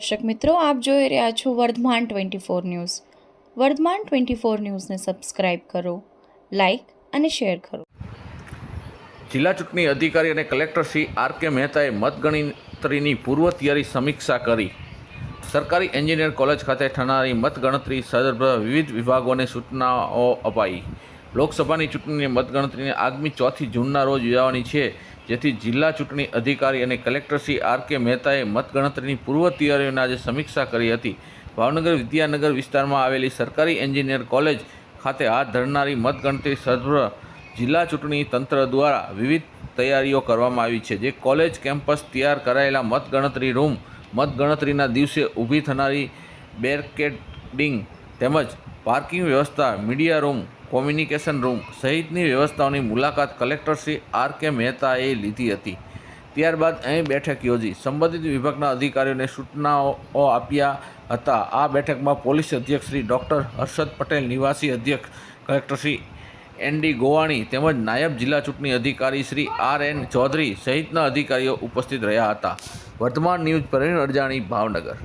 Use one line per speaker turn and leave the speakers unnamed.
દર્શક મિત્રો, આપ જોઈ રહ્યા છો Vardhman twenty four news. Vardhman twenty four ન્યૂઝને સબસ્ક્રાઇબ કરો, લાઇક અને શેર કરો.
જિલ્લા ચૂંટણી અધિકારી અને કલેક્ટર શ્રી આર કે મહેતાએ મતગણતરીની પૂર્વ તૈયારી સમીક્ષા કરી. સરકારી એન્જિનિયર કોલેજ ખાતે થનારી મતગણતરી સંદર્ભ વિવિધ વિભાગોને સૂચનાઓ અપાઈ. લોકસભાની ચૂંટણીની મતગણતરીને આગામી ચોથી જૂનના રોજ યોજાવાની છે. જેથી જિલ્લા ચૂંટણી અધિકારી અને કલેક્ટર શ્રી આર કે મહેતાએ મતગણતરીની પૂર્વ તૈયારીઓની આજે સમીક્ષા કરી હતી. ભાવનગર વિદ્યાનગર વિસ્તારમાં આવેલી સરકારી એન્જિનિયર કોલેજ ખાતે હાથ ધરનારી મતગણતરી સર્વ જિલ્લા ચૂંટણી તંત્ર દ્વારા વિવિધ તૈયારીઓ કરવામાં આવી છે, જે કોલેજ કેમ્પસ તૈયાર કરાયેલા મતગણતરી રૂમ મતગણતરીના દિવસે ઊભી થનારી બેરકેડિંગ તેમજ પાર્કિંગ વ્યવસ્થા, મીડિયા રૂમ કોમ્યુનિકેશન રૂમ સહિતની વ્યવસ્થાઓની મુલાકાત કલેક્ટર શ્રી આર કે મહેતાએ લીધી હતી. ત્યારબાદ અહીં બેઠક યોજી સંબંધિત વિભાગના અધિકારીઓને સૂચનાઓ આપ્યા હતા. આ બેઠકમાં પોલીસ અધ્યક્ષ શ્રી ડૉક્ટર હર્ષદ પટેલ, નિવાસી અધ્યક્ષ collector Shri N D Govani તેમજ નાયબ જિલ્લા ચૂંટણી અધિકારી શ્રી આર એન ચૌધરી સહિતના અધિકારીઓ ઉપસ્થિત રહ્યા હતા. વર્તમાન ન્યૂઝ પ્રવીણ અડજાણી ભાવનગર.